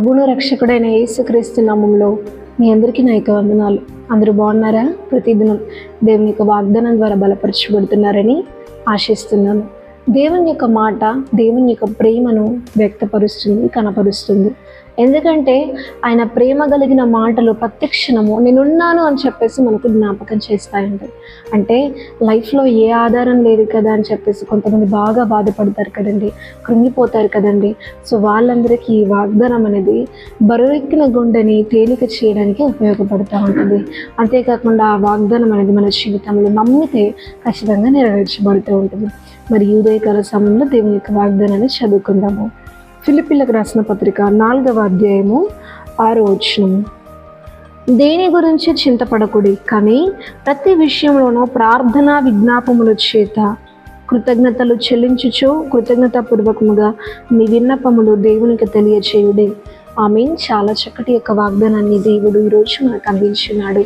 ప్రభువును రక్షకుడైన యేసుక్రీస్తు నామంలో మీ అందరికీ నా యొక్క వందనాలు. అందరూ బాగున్నారా? ప్రతిదినం దేవుని యొక్క వాగ్దానం ద్వారా బలపరచబడుతున్నారని ఆశిస్తున్నాను. దేవుని యొక్క మాట దేవుని యొక్క ప్రేమను వ్యక్తపరుస్తుంది కనపరుస్తుంది. ఎందుకంటే ఆయన ప్రేమ కలిగిన మాటలు ప్రత్యక్షణము నేనున్నాను అని చెప్పేసి మనకు జ్ఞాపకం చేస్తాయండి. అంటే లైఫ్లో ఏ ఆధారం లేదు కదా అని చెప్పేసి కొంతమంది బాగా బాధపడతారు కదండి కృంగిపోతారు కదండి. సో వాళ్ళందరికీ ఈ వాగ్దానం అనేది బరువెక్కిన గుండెని తేలిక చేయడానికి ఉపయోగపడుతూ ఉంటుంది. అంతేకాకుండా ఆ వాగ్దానం అనేది మన జీవితంలో నమ్మితే ఖచ్చితంగా నెరవేర్చబడుతూ ఉంటుంది. మరి ఉదయకాల సమయంలో దేవుని యొక్క వాగ్దానాన్ని చదువుకుందాము. ఫిలిపిల్లకు రాసిన పత్రిక నాలుగవ అధ్యాయము ఆరో వచనము దేని గురించి చింతపడకుడి? కానీ ప్రతి విషయంలోనూ ప్రార్థన విజ్ఞాపముల చేత కృతజ్ఞతలు చెల్లించుచు కృతజ్ఞతాపూర్వకముగా మీ విన్నపములు దేవునికి తెలియచేయుడి. ఆమె చాలా చక్కటి యొక్క వాగ్దానాన్ని దేవుడు ఈరోజు మనకు అందించున్నాడు.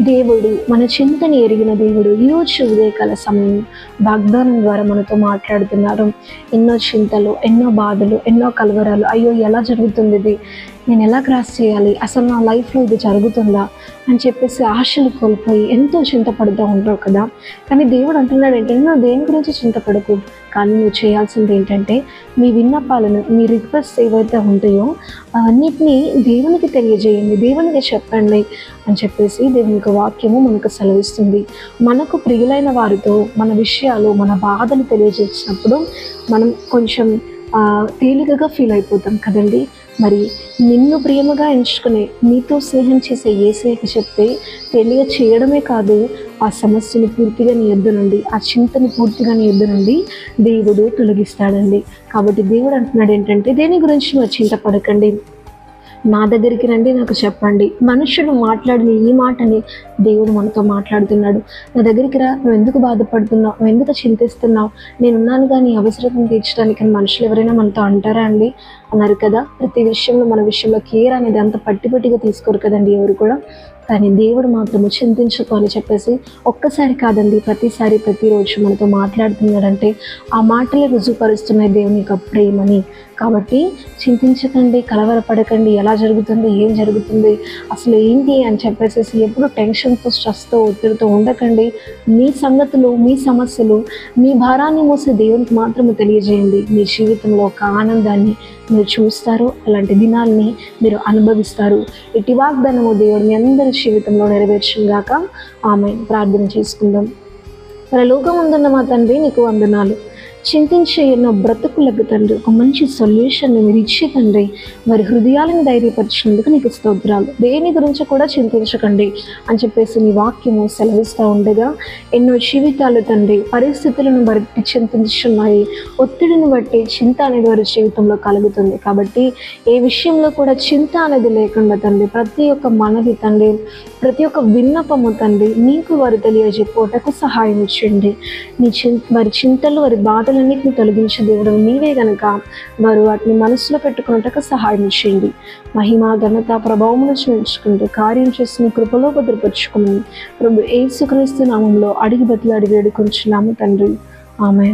దేవుడు మన చింతని ఎరిగిన దేవుడు ఈరోజు ఉదయకాల సమయం వాగ్దానం ద్వారా మనతో మాట్లాడుతున్నారు. ఎన్నో చింతలు ఎన్నో బాధలు ఎన్నో కలవరాలు అయ్యో ఎలా జరుగుతుంది నేను ఎలా క్రాస్ చేయాలి? అసలు నా లైఫ్లో ఇది జరుగుతుందా? అని చెప్పేసి ఆశలు కోల్పోయి ఎంతో చింతపడుతూ ఉంటావు కదా. కానీ దేవుడు అంటున్నాడు ఏంటంటే నువ్వు దేని గురించి చింతపడకు? కానీ నువ్వు చేయాల్సింది ఏంటంటే మీ విన్నపాలను మీ రిక్వెస్ట్ ఏవైతే ఉంటాయో అవన్నిటినీ దేవునికి తెలియజేయండి. దేవునికి చెప్పండి అని చెప్పేసి దేవుని యొక్క వాక్యము మనకు సెలవిస్తుంది. మనకు ప్రియులైన వారితో మన విషయాలు మన బాధలు తెలియజేసినప్పుడు మనం కొంచెం తేలికగా ఫీల్ అయిపోతాం కదండి. మరి నిన్ను ప్రేమగా ఎంచుకునే నీతో స్నేహం చేసే ఏసేకి చెప్తే తెలియ చేయడమే కాదు ఆ సమస్యని పూర్తిగా నీ ఎద్దు నుండి ఆ చింతని పూర్తిగా నీ ఎద్దు నుండి దేవుడు తొలగిస్తాడండి. కాబట్టి దేవుడు అంటున్నాడు ఏంటంటే దేని గురించి నువ్వు చింతపడకండి? నా దగ్గరికి రండి నాకు చెప్పండి. మనుషులు మాట్లాడిన ఈ మాటని దేవుడు మనతో మాట్లాడుతున్నాడు. నా దగ్గరికి రా నువ్వు ఎందుకు బాధపడుతున్నావు? నువ్వు ఎందుకు చింతిస్తున్నావు? నేనున్నాను కానీ అవసరం తీర్చడానికి మనుషులు ఎవరైనా మనతో అంటారా అండి? అన్నారు కదా. ప్రతి విషయంలో మన విషయంలో కేర్ అనేది అంత పట్టిపట్టిగా తీసుకోరు కదండి ఎవరు కూడా. కానీ దేవుడు మాత్రము చింతించుకో అని చెప్పేసి ఒక్కసారి కాదండి ప్రతిసారి ప్రతిరోజు మనతో మాట్లాడుతున్నాడంటే ఆ మాటలే రుజువుపరుస్తున్నాయి దేవుని యొక్క ప్రేమని. కాబట్టి చింతించకండి కలవరపడకండి ఎలా జరుగుతుంది ఏం జరుగుతుంది అసలు ఏంటి అని చెప్పేసి ఎప్పుడు టెన్షన్తో స్ట్రెస్తో ఒత్తిడితో ఉండకండి. మీ సంగతులు మీ సమస్యలు మీ భారాన్ని మోసే దేవునికి మాత్రమే తెలియజేయండి. మీ జీవితంలో ఒక ఆనందాన్ని మీరు చూస్తారు అలాంటి దినాల్ని మీరు అనుభవిస్తారు. ఇటు వాగ్దానము దేవుడు మీ అందరి జీవితంలో నెరవేర్చును గాక ఆమె ప్రార్థన చేసుకుందాం. మన ఉందన్న మా తండ్రి నీకు వందనాలు. చింతించే ఎన్నో బ్రతుకులకు తండ్రి ఒక మంచి సొల్యూషన్ మీరు ఇచ్చి తండ్రి. వారి హృదయాలను ధైర్యపరిచినందుకు నీకు స్తోత్రాలు. దేని గురించి కూడా చింతించకండి. అని చెప్పేసి నీ వాక్యము సెలవిస్తూ ఉండగా ఎన్నో జీవితాలు తండ్రి పరిస్థితులను బట్టి చింతించున్నాయి. ఒత్తిడిని బట్టి చింత అనేది వారి జీవితంలో కలుగుతుంది. కాబట్టి ఏ విషయంలో కూడా చింత అనేది లేకుండా తండ్రి ప్రతి ఒక్క మనవి తండ్రి ప్రతి ఒక్క విన్నపము తండ్రి నీకు వారు తెలియజెప్పుటకు సహాయం ఇచ్చండి. నీ చిం వారి చింతలు వారి బాధలన్నింటినీ తొలగించే దేవుడు నీవే గనక వారు వాటిని మనసులో పెట్టుకున్నటకు సహాయం చేయండి మహిమ ఘనత ప్రభావమును చూపించుకుంటూ కార్యం చేసిన కృపలో భద్రపరుచుకుని ప్రభు ఏసుక్రీస్తు నామంలో అడిగి బతులు అడిగి వేడుకొంచున్నాము తండ్రి. ఆమె